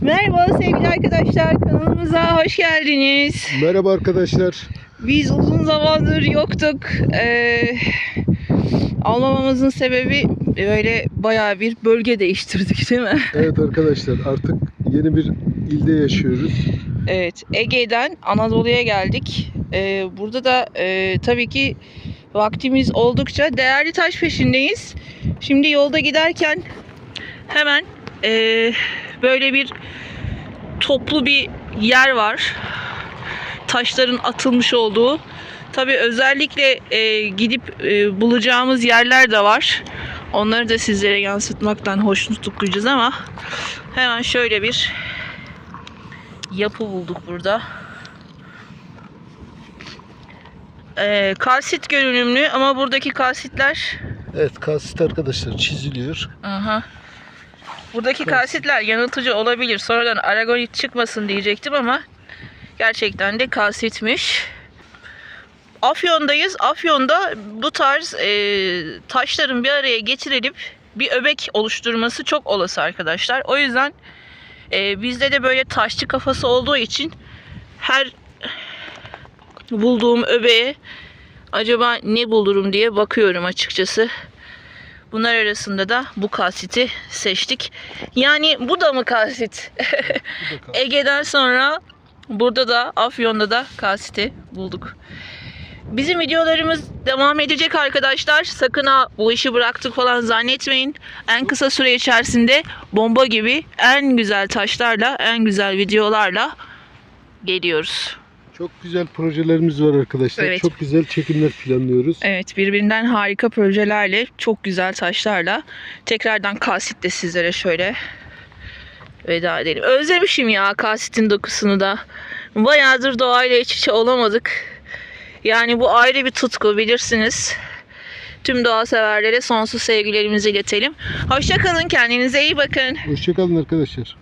Merhaba sevgili arkadaşlar kanalımıza hoş geldiniz. Merhaba arkadaşlar. Biz uzun zamandır yoktuk. Ee, almamamızın sebebi böyle bayağı bir bölge değiştirdik değil mi? Evet arkadaşlar artık yeni bir ilde yaşıyoruz. Evet Ege'den Anadolu'ya geldik. Ee, burada da e, tabii ki vaktimiz oldukça değerli taş peşindeyiz. Şimdi yolda giderken hemen e, böyle bir toplu bir yer var. Taşların atılmış olduğu. Tabii özellikle e, gidip e, bulacağımız yerler de var. Onları da sizlere yansıtmaktan hoşnutluk duyacağız ama hemen şöyle bir yapı bulduk burada. Ee, kalsit görünümlü ama buradaki kalsitler Evet kalsit arkadaşlar çiziliyor. aha. Buradaki kalsitler yanıltıcı olabilir. Sonradan aragonit çıkmasın diyecektim ama gerçekten de kalsitmiş. Afyon'dayız. Afyon'da bu tarz e, taşların bir araya getirilip bir öbek oluşturması çok olası arkadaşlar. O yüzden e, bizde de böyle taşçı kafası olduğu için her bulduğum öbeğe acaba ne bulurum diye bakıyorum açıkçası. Bunlar arasında da bu kasiti seçtik. Yani bu da mı kasit? Ege'den sonra burada da Afyon'da da kasiti bulduk. Bizim videolarımız devam edecek arkadaşlar. Sakın ha bu işi bıraktık falan zannetmeyin. En kısa süre içerisinde bomba gibi en güzel taşlarla, en güzel videolarla geliyoruz. Çok güzel projelerimiz var arkadaşlar. Evet. Çok güzel çekimler planlıyoruz. Evet birbirinden harika projelerle, çok güzel taşlarla tekrardan kasitle sizlere şöyle veda edelim. Özlemişim ya kasitin dokusunu da. Bayağıdır doğayla iç içe olamadık. Yani bu ayrı bir tutku bilirsiniz. Tüm doğa severlere sonsuz sevgilerimizi iletelim. Hoşçakalın kendinize iyi bakın. Hoşçakalın arkadaşlar.